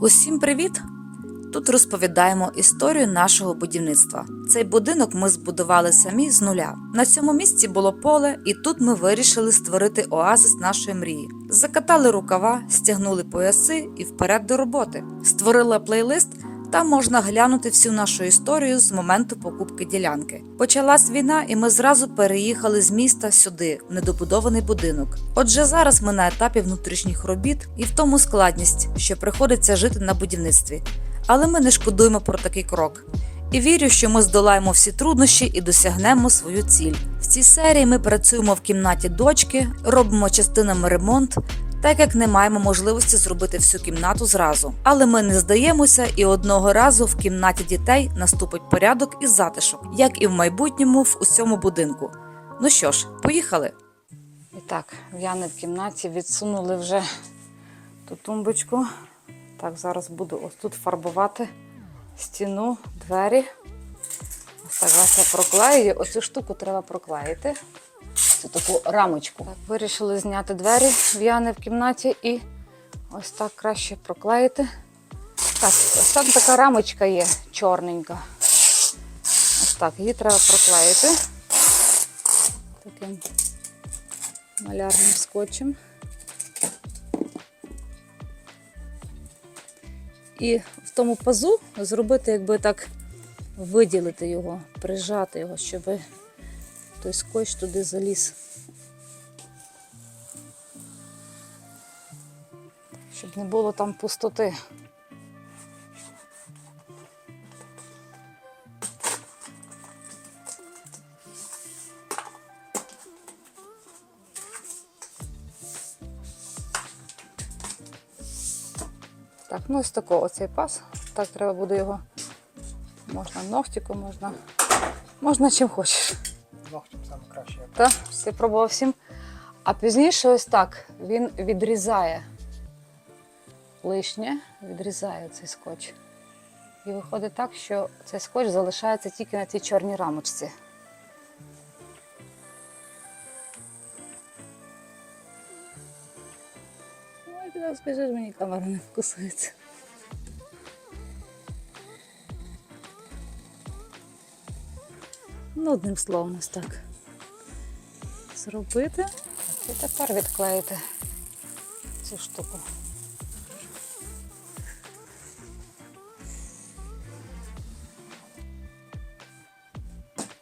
Усім привіт! Тут розповідаємо історію нашого будівництва. Цей будинок ми збудували самі з нуля. На цьому місці було поле, і тут ми вирішили створити оазис нашої мрії. Закатали рукава, стягнули пояси і вперед до роботи. Створила плейлист. Там можна глянути всю нашу історію з моменту покупки ділянки. Почалась війна, і ми зразу переїхали з міста сюди, в недобудований будинок. Отже, зараз ми на етапі внутрішніх робіт і в тому складність, що приходиться жити на будівництві. Але ми не шкодуємо про такий крок. І вірю, що ми здолаємо всі труднощі і досягнемо свою ціль. В цій серії ми працюємо в кімнаті дочки, робимо частинами ремонт, так як не маємо можливості зробити всю кімнату зразу. Але ми не здаємося, і одного разу в кімнаті дітей наступить порядок і затишок, як і в майбутньому в усьому будинку. Ну що ж, поїхали. І так, в Яни в кімнаті відсунули вже ту тумбочку. Так, зараз буду ось тут фарбувати стіну, двері. Ось так Вася проклеює. Оцю штуку треба проклеїти. Цю таку рамочку. Так, вирішили зняти двері в Яни в кімнаті і ось так краще проклеїти. Так, ось там така рамочка є чорненька. Ось так, її треба проклеїти таким малярним скотчем. І в тому пазу зробити, якби так виділити його, прижати його, щоб той скотч туди заліз. Щоб не було там пустоти. Так, ну ось такого оцей паз. Так треба буде його. Можна ногтиком, можна. Можна чим хочеш. Ногтем саме краще. Так, ти пробував всім. А пізніше ось так він відрізає лишнє, відрізає цей скотч. І виходить так, що цей скотч залишається тільки на цій чорній рамочці. Ой, ти так мені камера не вкусується. Ну, одним словом, ось так зробити. І тепер відклеїти цю штуку.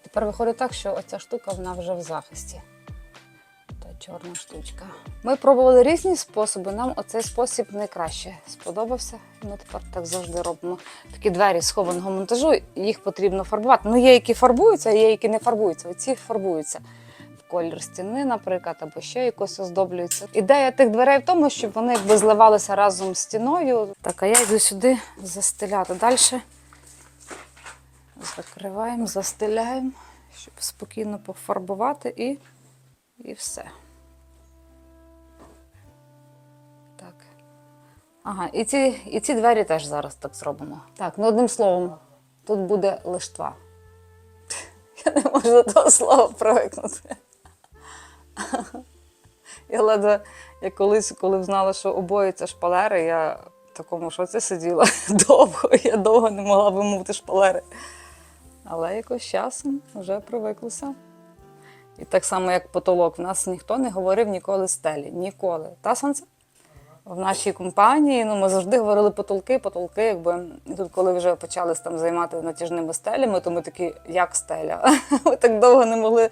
Тепер виходить так, що оця штука вона вже в захисті. Чорна штучка. Ми пробували різні способи. Нам оцей спосіб найкраще сподобався. Ми тепер так завжди робимо. Такі двері схованого монтажу, їх потрібно фарбувати. Ну, є, які фарбуються, а є, які не фарбуються. Оці фарбуються в колір стіни, наприклад, або ще якось оздоблюються. Ідея тих дверей в тому, щоб вони якби зливалися разом з стіною. Так, а я йду сюди застеляти далі. Закриваємо, застеляємо, щоб спокійно пофарбувати і, і все. Ага, і ці, і ці двері теж зараз так зробимо. Так, ну одним словом, тут буде лиштва. Я не можу того слова привикнути. Я ледве, я колись, коли знала, що обоє це шпалери, я в такому шоці сиділа довго. Я довго не могла вимовити шпалери. Але якось часом вже привиклася. І так само, як потолок, в нас ніхто не говорив ніколи стелі. Ніколи. Та сонце? В нашій компанії ну, ми завжди говорили потолки, потолки. Якби і тут, коли вже почали там займати натяжними стелями, то ми такі, як стеля. Ми так довго не могли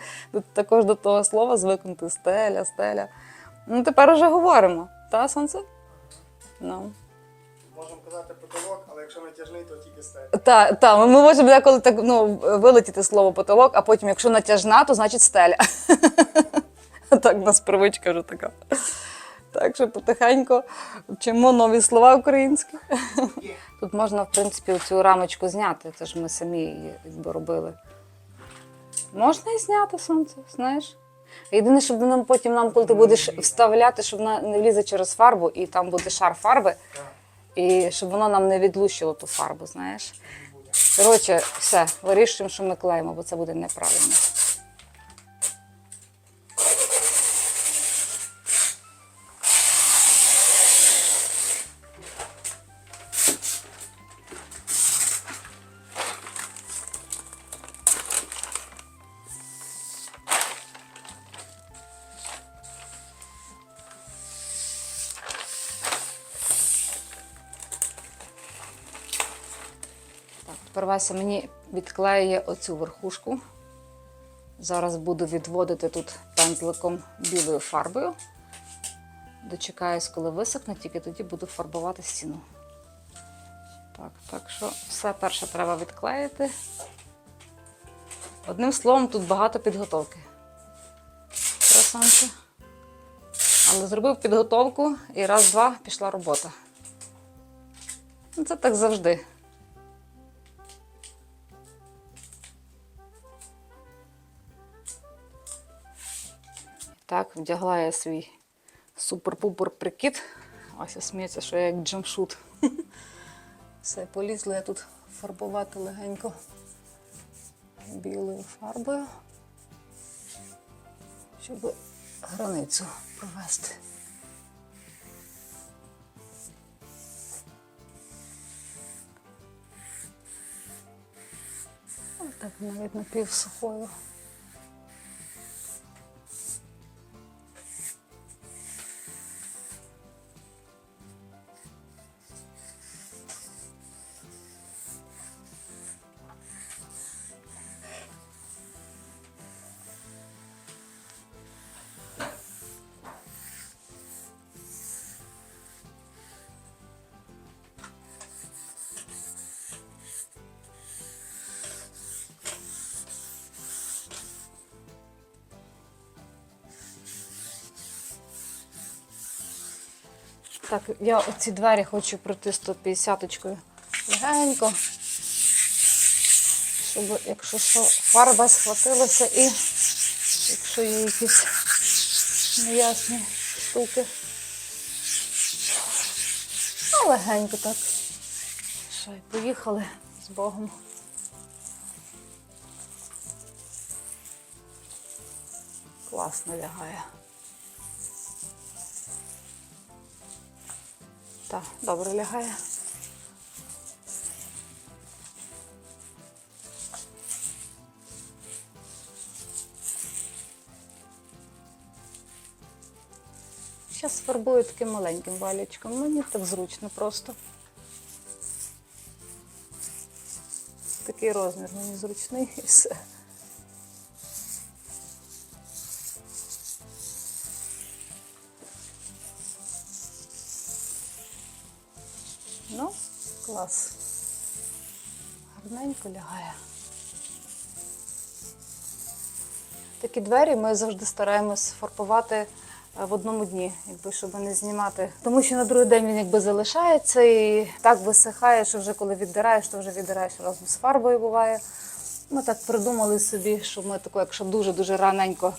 також до того слова звикнути стеля, стеля. Ну тепер вже говоримо. Та сонце? Ну. Можемо казати потолок, але якщо натяжний, то тільки стель. Так, та, ми можемо деколи так ну, вилетіти слово потолок, а потім, якщо натяжна, то значить стеля. Так, у нас привичка вже така. Так що потихеньку вчимо нові слова українські. Тут можна, в принципі, цю рамочку зняти. Це ж ми самі її якби робили. Можна і зняти сонце, знаєш. Єдине, щоб нам потім нам, коли ти будеш вставляти, щоб вона не влізе через фарбу, і там буде шар фарби, і щоб воно нам не відлущило ту фарбу, знаєш. Коротше, все, вирішуємо, що ми клеїмо, бо це буде неправильно. Вася мені відклеює оцю верхушку. Зараз буду відводити тут пензликом білою фарбою. Дочекаюсь, коли висохне, тільки тоді буду фарбувати стіну. Так, так що все перше треба відклеїти. Одним словом, тут багато підготовки. Красанче. Але зробив підготовку і раз-два пішла робота. Ну, Це так завжди. Так, вдягла я свій супер-пупер прикид. Ася сміється, що я як джамшут. Все, полізла я тут фарбувати легенько білою фарбою, щоб границю провести. Ось так навіть напівсухою. Так, я оці двері хочу пройти 150-очкою легенько. Щоб, якщо що, фарба схватилася і якщо є якісь неясні штуки. Ну, легенько так. Що, і поїхали з Богом. Класно лягає. Так, добре лягає. Зараз фарбую таким маленьким валічком. Мені так зручно просто. Такий розмір мені зручний і все. Клас. Гарненько лягає. Такі двері ми завжди стараємось фарбувати е, в одному дні, якби щоб не знімати. Тому що на другий день він якби залишається і так висихає, що вже коли віддираєш, то вже віддираєш разом з фарбою буває. Ми так придумали собі, що ми тако, якщо дуже-дуже раненько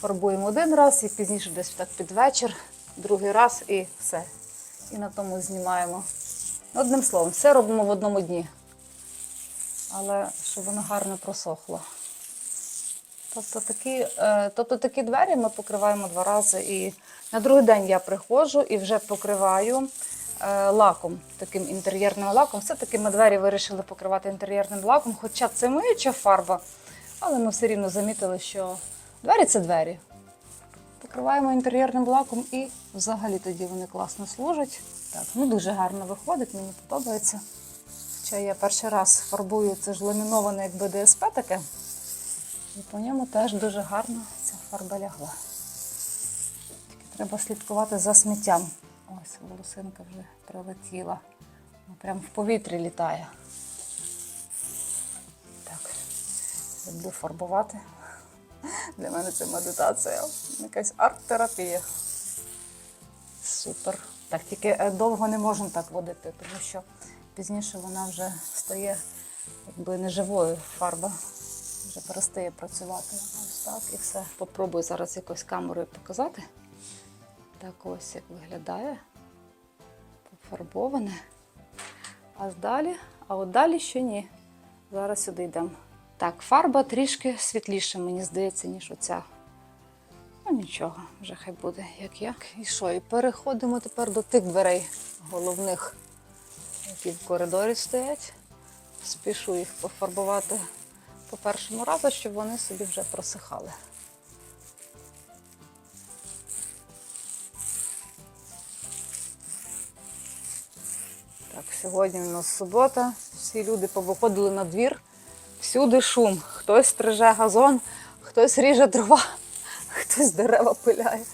фарбуємо один раз і пізніше десь так під вечір, другий раз і все. І на тому знімаємо. Одним словом, все робимо в одному дні. Але щоб воно гарно просохло. Тобто такі, е, тобто такі двері ми покриваємо два рази. І на другий день я приходжу і вже покриваю е, лаком, таким інтер'єрним лаком. Все-таки ми двері вирішили покривати інтер'єрним лаком, хоча це миюча фарба, але ми все рівно замітили, що двері це двері. Покриваємо інтер'єрним лаком і взагалі тоді вони класно служать. Так, ну дуже гарно виходить, мені подобається. Хоча я перший раз фарбую, це ж ламіноване як БДСП таке. І по ньому теж дуже гарно ця фарба лягла. Тільки треба слідкувати за сміттям. Ось волосинка вже прилетіла. Вона Прямо в повітрі літає. Так, люблю фарбувати. Для мене це медитація, якась арт-терапія. Супер. Так, тільки е, довго не можемо так водити, тому що пізніше вона вже стає якби неживою фарба. Вже перестає працювати. Ось так і все. Попробую зараз якось камерою показати. Так ось як виглядає. Пофарбоване. А далі, а от далі ще ні. Зараз сюди йдемо. Так, фарба трішки світліша, мені здається, ніж оця. Ну нічого, вже хай буде як як. І що? І переходимо тепер до тих дверей головних, які в коридорі стоять. Спішу їх пофарбувати по першому разу, щоб вони собі вже просихали. Так, сьогодні у нас субота. Всі люди повиходили на двір. Всюди шум. Хтось стриже газон, хтось ріже дрова, хтось дерева пиляє.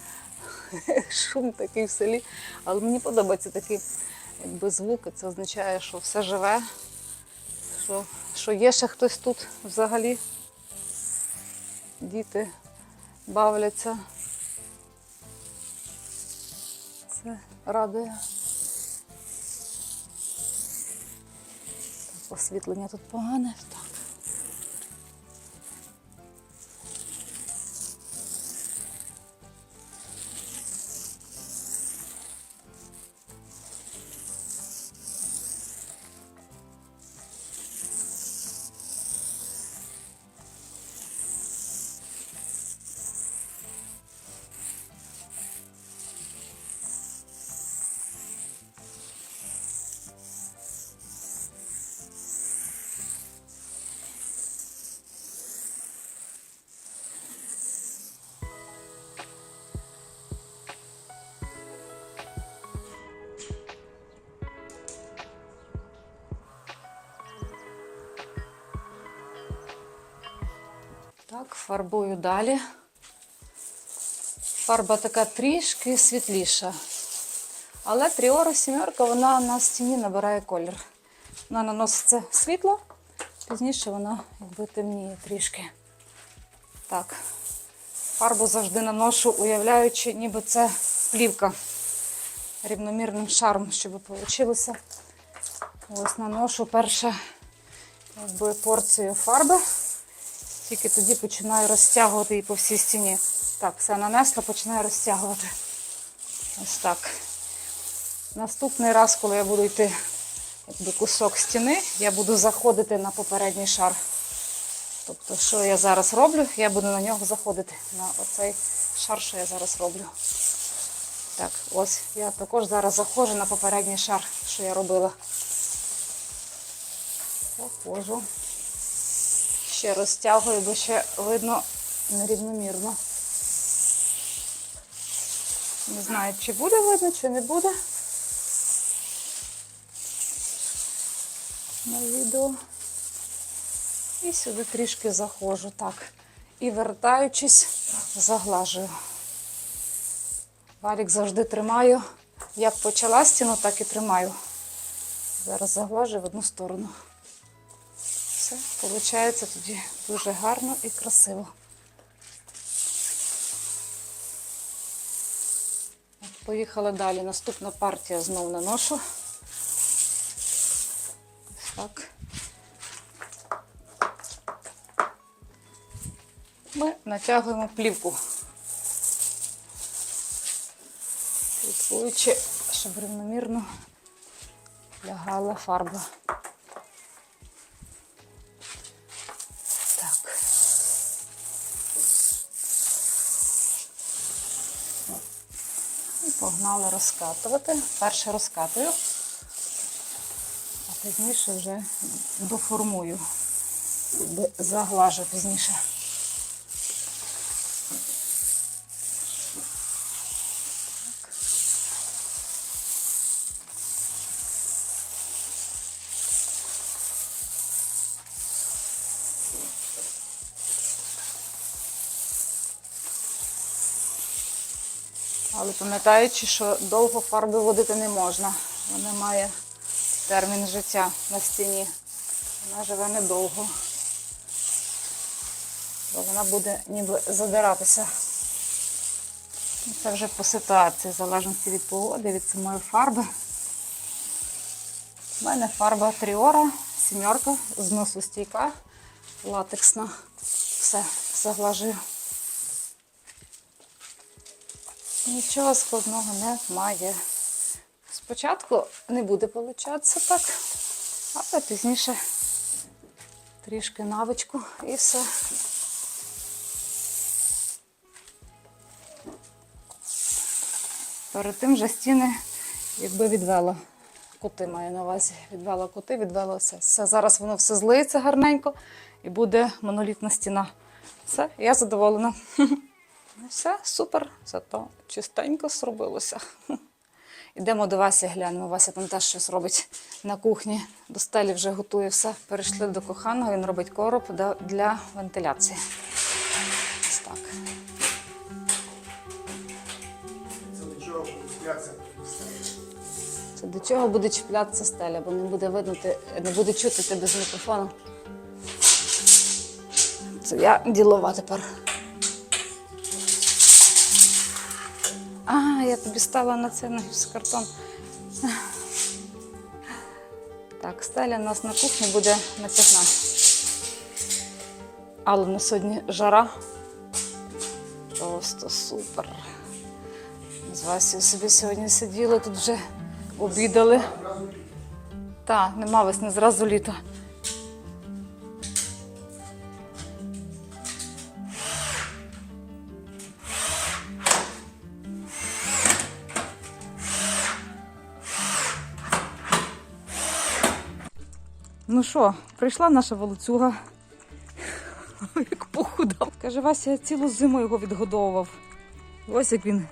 Шум такий в селі. Але мені подобається такий якби звук. Це означає, що все живе, що, що є ще хтось тут взагалі. Діти бавляться. Це радує. Освітлення тут погане. Фарбую далі. Фарба така трішки світліша. Але тріора сімерка вона на стіні набирає колір. Вона наноситься світло, пізніше вона якби темніє трішки. Так. Фарбу завжди наношу, уявляючи, ніби це плівка рівномірним шаром, щоб вийшло. Ось наношу перше порцію фарби. Тільки тоді починаю розтягувати її по всій стіні. Так, все нанесла, починаю розтягувати. Ось так. Наступний раз, коли я буду йти якби, кусок стіни, я буду заходити на попередній шар. Тобто, що я зараз роблю, я буду на нього заходити, на оцей шар, що я зараз роблю. Так, ось я також зараз заходжу на попередній шар, що я робила. Заходжу. Ще розтягую, бо ще видно нерівномірно. Не знаю, чи буде видно, чи не буде. На відео. І сюди трішки заходжу, так. І вертаючись, заглажую. Валік завжди тримаю. Як почала стіну, так і тримаю. Зараз заглажую в одну сторону. Все, виходить тоді дуже гарно і красиво. От, Поїхали далі. Наступна партія знову наношу. Ось так. Ми натягуємо плівку. Слідкуючи, щоб рівномірно лягала фарба. Погнали розкатувати. Перше розкатую, а пізніше вже доформую, заглажу пізніше. Пам'ятаючи, що довго фарби водити не можна. Вона має термін життя на стіні. Вона живе недовго. Бо вона буде ніби задиратися. Це вже по ситуації, в залежності від погоди, від самої фарби. У мене фарба тріора, сімерка, зносостійка, латексна. Все, заглажую. Нічого складного немає. Спочатку не буде получатися так, але пізніше трішки навичку і все. Перед тим же стіни якби відвела. Кути маю на увазі. Відвела кути, відвела все. все. Зараз воно все злиється гарненько і буде монолітна стіна. Все, я задоволена. Ну, Все, супер, зато чистенько зробилося. Йдемо до Васі, глянемо. Вася там теж щось робить на кухні. До стелі вже готує все. Перейшли до коханого, він робить короб для вентиляції. Ось так. Це до чого буде сміятися. Це до чого буде чіплятися стеля, бо не буде видно, не буде чути тебе з мікрофону. Це я ділова тепер. А, я тобі стала на це на гіпсокартон. Так, стеля у нас на кухні буде натягна. Але на сьогодні жара. Просто супер. З Васею собі сьогодні сиділи, тут вже обідали. Так, нема весни, зразу літо. Що, прийшла наша волоцюга. Як похудав. Каже, Вася, цілу зиму його відгодовував. Ось як він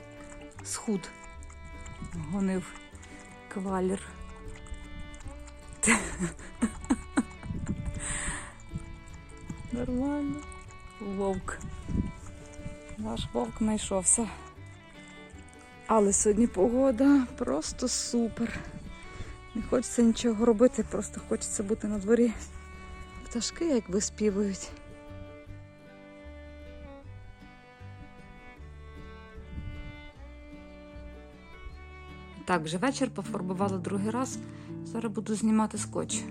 схуд гонив кавалер. Нормально. Вовк. Наш вовк знайшовся. Але сьогодні погода просто супер. Не хочеться нічого робити, просто хочеться бути на дворі. Пташки як виспівують. Так, вже вечір пофарбувала другий раз. Зараз буду знімати скотч.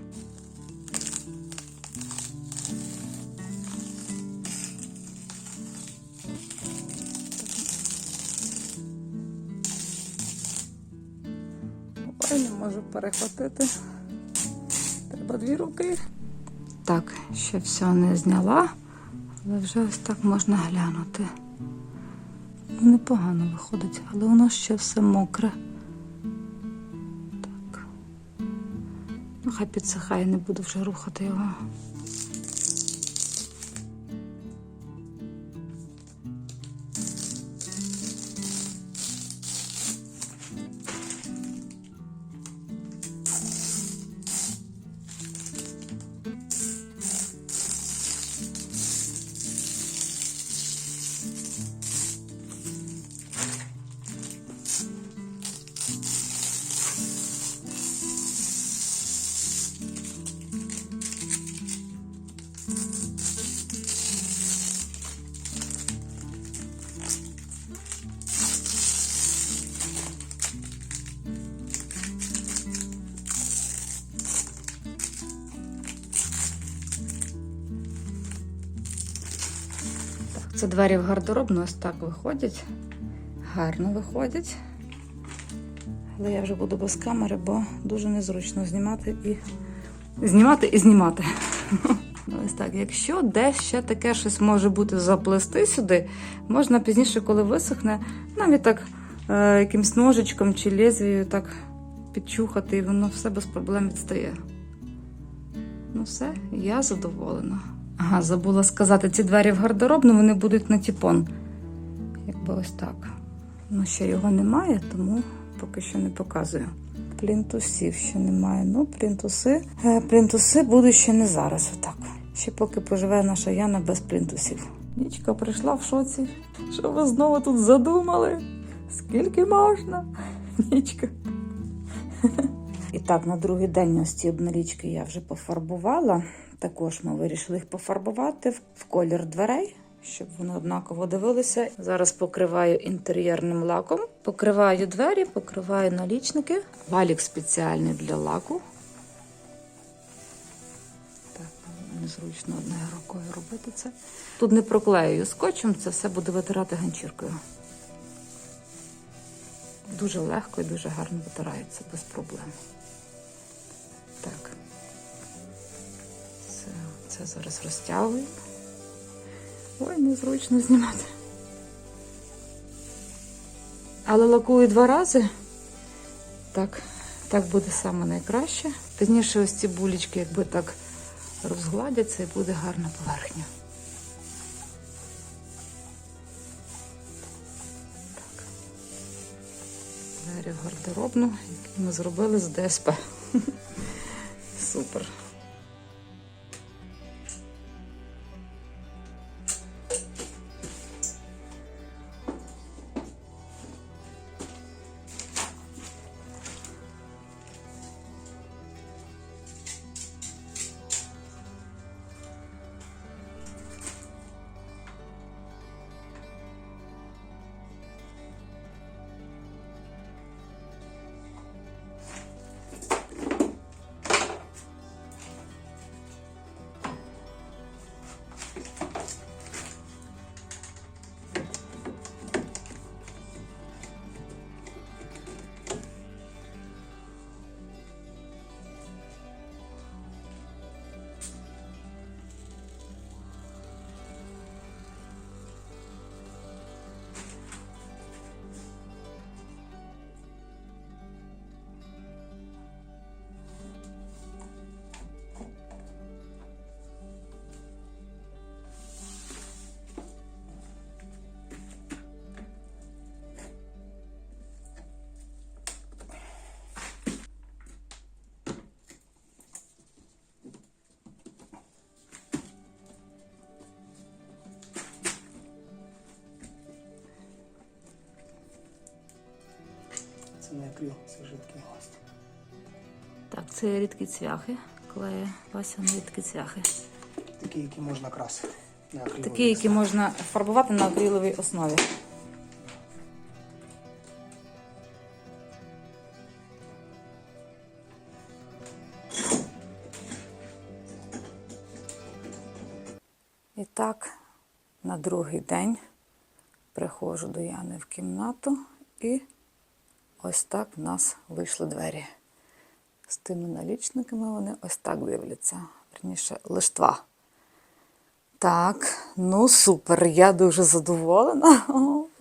Перехватити. Треба дві руки. Так, ще все не зняла, але вже ось так можна глянути. Ну, Непогано виходить, але воно ще все мокре. Так. Ну, хай підсихає, не буду вже рухати його. Це двері в гардеробну ось так виходять. Гарно виходять. Але я вже буду без камери, бо дуже незручно знімати і знімати і знімати. Ну, Ось так, якщо десь ще таке щось може бути заплести сюди, можна пізніше, коли висохне, навіть так е, якимсь ножичком чи лезвією так підчухати, і воно все без проблем відстає. Ну все, я задоволена. Ага, забула сказати, ці двері в гардеробну вони будуть на тіпон. Якби ось так. Ну, ще його немає, тому поки що не показую. Плінтусів ще немає. Ну, плінтуси. Е, плінтуси будуть ще не зараз. Отак. Ще поки поживе наша Яна без плінтусів. Нічка прийшла в шоці. Що ви знову тут задумали? Скільки можна? Нічка. Так, на другий день ось ці обналічки я вже пофарбувала. Також ми вирішили їх пофарбувати в- колір дверей, щоб вони однаково дивилися. Зараз покриваю інтер'єрним лаком. Покриваю двері, покриваю налічники. Валік спеціальний для лаку. Незручно одною рукою робити це. Тут не проклею скотчем, це все буду витирати ганчіркою. Дуже легко і дуже гарно витирається без проблем. Так. Це, це зараз розтягую. Ой, незручно знімати. Але лакую два рази. Так, так буде саме найкраще. Пізніше ось ці булічки, якби так розгладяться і буде гарна поверхня. Так. Двері гардеробну, які ми зробили з ДСП. Супер. Це не акрил, це. Так, це рідкі цвяхи. Клеє Вася на рідкі цвяхи. Такі, які можна красити. Не акрилові. Такі, які можна фарбувати на акриловій основі. І так, на другий день приходжу до Яни в кімнату і ось так в нас вийшли двері. З тими налічниками вони ось так дивляться. Верніше, лиштва. Так, ну супер, я дуже задоволена.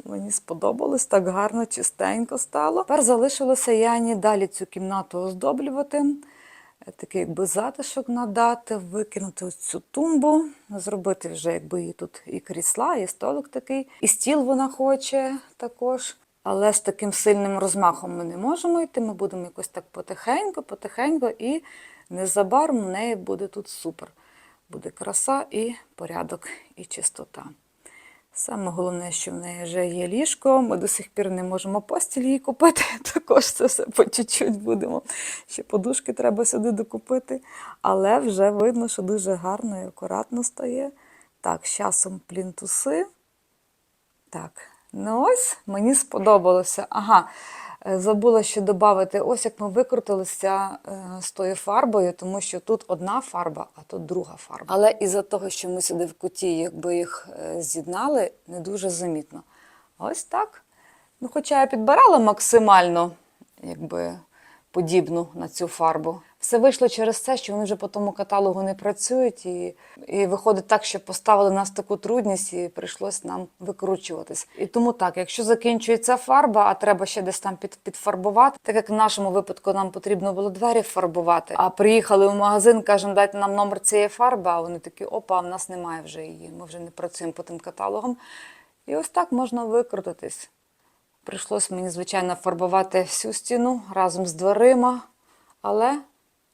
Мені сподобалось, так гарно, чистенько стало. Тепер залишилося Яні далі цю кімнату оздоблювати, е, такий якби затишок надати, викинути ось цю тумбу, зробити вже якби її тут і крісла, і столик такий, і стіл вона хоче також. Але з таким сильним розмахом ми не можемо йти. Ми будемо якось так потихеньку, потихеньку, і незабаром в неї буде тут супер. Буде краса і порядок, і чистота. Саме головне, що в неї вже є ліжко. Ми до сих пір не можемо постіль їй купити. Також це все по чуть-чуть будемо. Ще подушки треба сюди докупити. Але вже видно, що дуже гарно і акуратно стає. Так, з часом плінтуси. Так, ну ось мені сподобалося. Ага, е, забула ще додати, ось як ми викрутилися е, з тою фарбою, тому що тут одна фарба, а тут друга фарба. Але із-за того, що ми сюди в куті, якби їх е, з'єднали, не дуже замітно. Ось так. Ну, хоча я підбирала максимально, якби подібну на цю фарбу. Все вийшло через це, що вони вже по тому каталогу не працюють, і, і виходить так, що поставили нас таку трудність, і прийшлось нам викручуватись. І тому так, якщо закінчується фарба, а треба ще десь там під, підфарбувати, так як в нашому випадку нам потрібно було двері фарбувати. А приїхали в магазин, кажемо, дайте нам номер цієї фарби, а вони такі, опа, в нас немає вже її. Ми вже не працюємо по тим каталогам. І ось так можна викрутитись. Прийшлось мені, звичайно, фарбувати всю стіну разом з дверима, але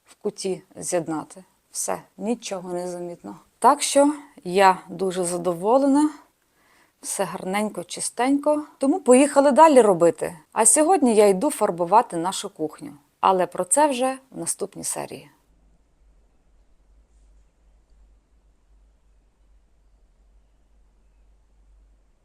в куті з'єднати. Все, нічого не замітно. Так що я дуже задоволена, все гарненько, чистенько. Тому поїхали далі робити. А сьогодні я йду фарбувати нашу кухню. Але про це вже в наступній серії.